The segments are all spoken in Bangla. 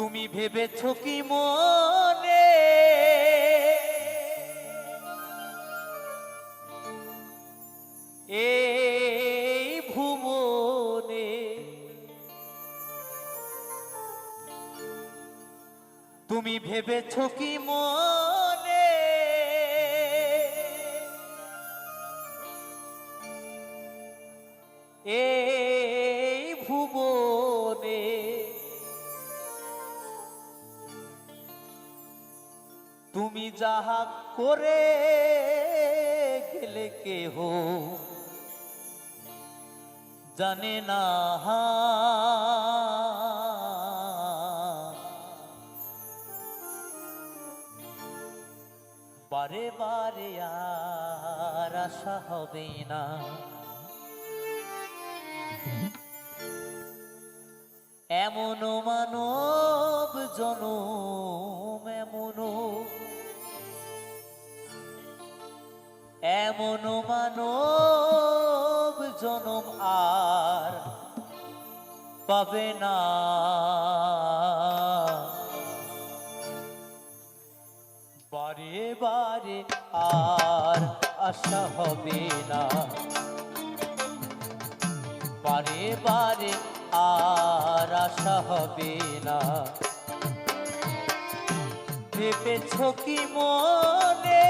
তুমি ভেবেছ কি মনে? এই ভুবনে তুমি ভেবেছ কি মনে? তুমি যাহা করে গেলে কেহ জানে না বারে বারে আর আশা হবে না। এমন মানব জনম এমন এমন মানব জনম আর পাবে না। বারে বারে আর আশা হবে না। বারে বারে আর আশা হবে না। ভেবেছ কি মনে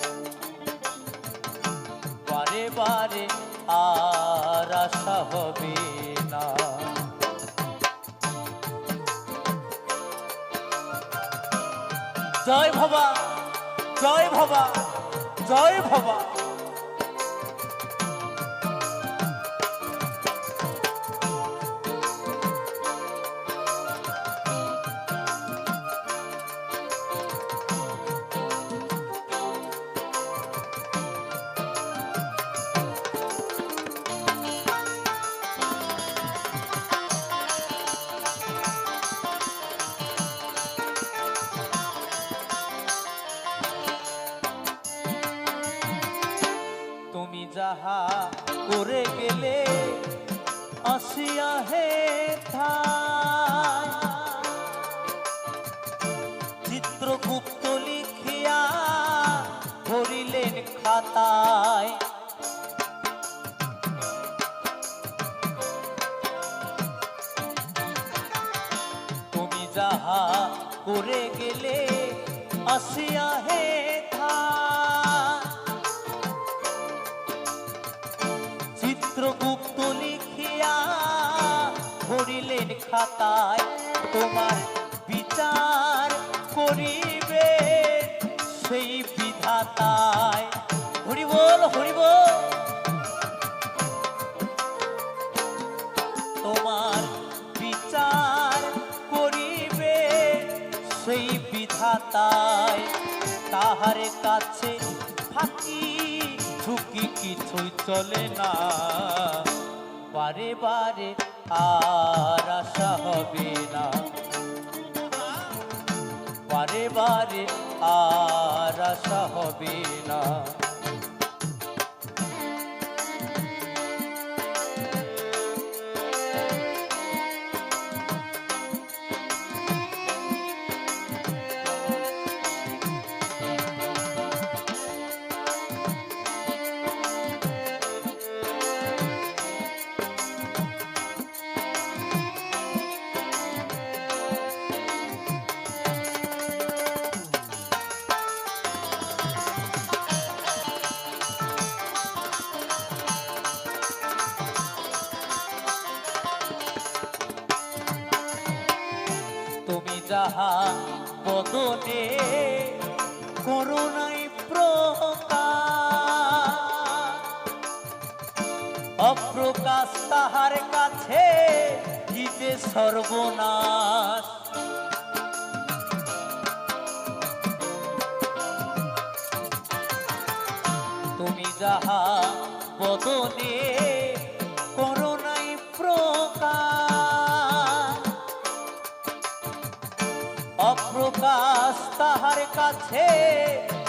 বারে বারে আর আশা হবে না। জয় ভবা জয় ভবা জয় ভবা। আসিয়া হে। চিত্রগুপ্ত লিখিয়া ভরিলেন খাতায় তুমি যাহা করে গেলে আসিয়া হে। চিত্রগুপ্ত লিখিয়া ভরিলেন খাতায়, তোমার বিচার করিবে সেই বিধাতায়। হরিবল হরিবল তোমার বিচার করিবে সেই বিধাতায়। তাহার কাছে ফাঁকি, ঝুঁকি কিছুই চলে না। বারে বারে আর আশা হবে না। বারে বারে আর আশা হবে না। যাহা বদনে করুণাই অপ্রকাশ তাহার কাছে জিতে সর্বনাশ। তুমি যাহা বদনে করুণাই প্রকাশ। অপ্রকাশ তাহার কাছে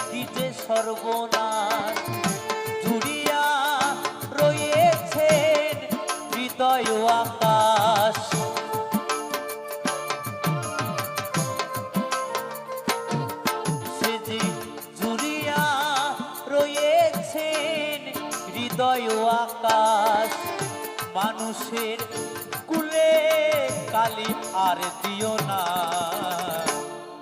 কি যে সর্বনাশ। জুড়িয়া রয়েছেন হৃদয় আকাশ। জুড়িয়া রয়েছেন হৃদয় আকাশ। মানুষের কুলে কালি আর দিও না।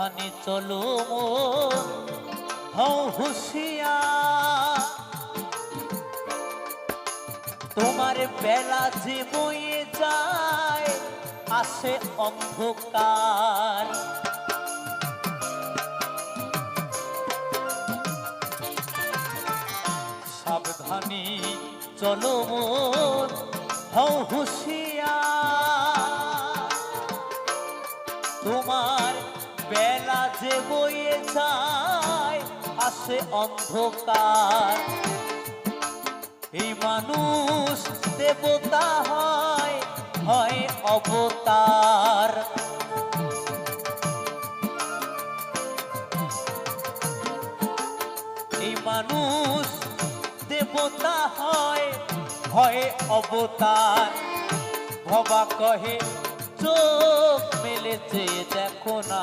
সাবধানে চলো হও হুঁশিয়ার। তোমার বেলা যে বয়ে যায়, আসে অন্ধকার। সাবধানে চলো হও হুঁশিয়ার। তোমার বয়ে যায়, আসে অন্ধকার। এই মানুষ দেবতা হয় হয় অবতার। এই মানুষ দেবতা হয় হয় অবতার। ভবা কহে, চোখ মেলেছে দেখো না।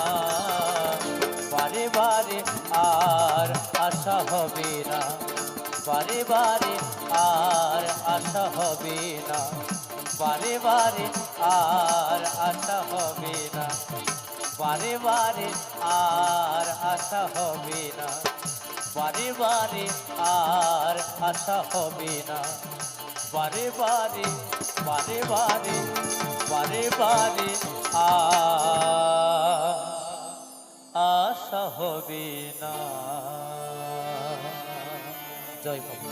হবে না। বারে বারে আর আশা হবে না। বারে বারে আর আশা হবে না। বারে বারে আর আশা হবে না। বারে বারে আর আশা হবে না। বারে বারে বারে বারে বারে বারে আশা হবে না। 最后一个